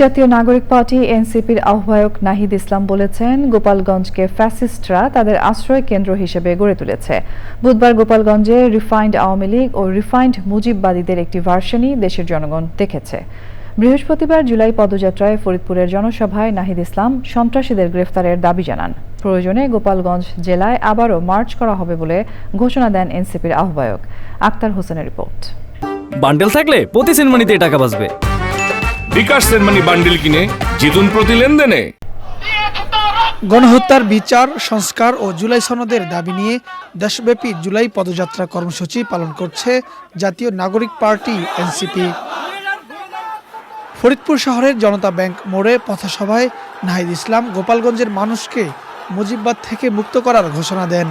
জাতীয় নাগরিক পার্টি এনসিপির আহ্বায়ক নাহিদ ইসলাম বলেছেন, গোপালগঞ্জকে ফ্যাসিস্টরা তাদের আশ্রয় কেন্দ্র হিসেবে গড়ে তুলেছে। বুধবার গোপালগঞ্জে রিফাইন্ড আওয়ামী লীগ ও রিফাইন্ড মুজিববাদীদের একটি ভার্সনই দেশের জনগণ দেখেছে। বৃহস্পতিবার জুলাই পদযাত্রায় ফরিদপুরের জনসভায় নাহিদ ইসলাম সন্ত্রাসীদের গ্রেফতারের দাবি জানান। প্রয়োজনে গোপালগঞ্জ জেলায় আবারও মার্চ করা হবে বলে ঘোষণা দেন এনসিপির আহ্বায়ক। আক্তার হোসেনের রিপোর্ট। বান্ডেল থাকলে প্রতি সেনমানিতে টাকা বাঁচবে। বিকাশ সেনমানি বান্ডিল কিনে জিতুন প্রতি লেনদেনে। গণহত্যার বিচার সংস্কার ও জুলাই সনদের দাবি নিয়ে দেশব্যাপী জুলাই পদযাত্রা কর্মসূচি পালন করছে জাতীয় নাগরিক পার্টি এনসিপি। ফরিদপুর শহরের জনতা ব্যাংক মোড়ে পথসভায় নাহিদ ইসলাম গোপালগঞ্জের মানুষকে মুজিববাদ থেকে মুক্ত করার ঘোষণা দেন।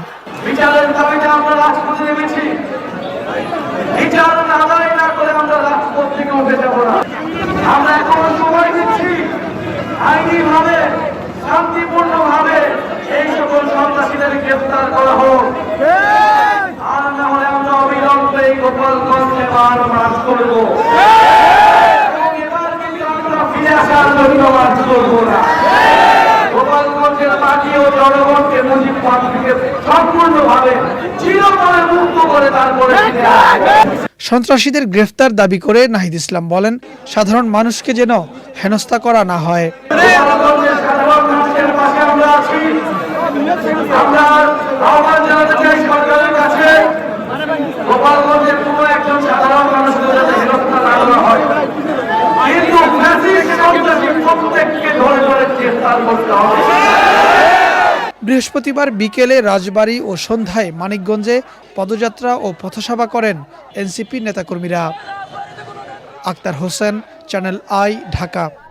গোপালগঞ্জে বার মার্চ করব। এবার কিন্তু আমরা ফিরে আসার জন্য মার্চ করব না। গোপালগঞ্জের মাটি ও জনগণকে মুজিববাদ থেকে সম্পূর্ণভাবে চিরতরে মুক্ত করে তারপরে সন্ত্রাসীদের গ্রেফতার দাবি করে নাহিদ ইসলাম বলেন সাধারণ মানুষকে যেন হেনস্থা করা না হয়। আমরা আহ্বান জানাতে চাই সরকারের কাছে গোপালগঞ্জের কোনো একজন সাধারণ মানুষকে যাতে হেনস্থা না করা হয় কিন্তু ফ্যাসিস্ট সন্ত্রাসী প্রত্যেককে ধরে ধরে গ্রেফতার বৃহস্পতিবার বিকেলে রাজবাড়ী ও সন্ধ্যায় মানিকগঞ্জে পদযাত্রা ও পথসভা করেন এনসিপি নেতাকর্মীরা। Akhtar Hossain, channel I, Dhaka.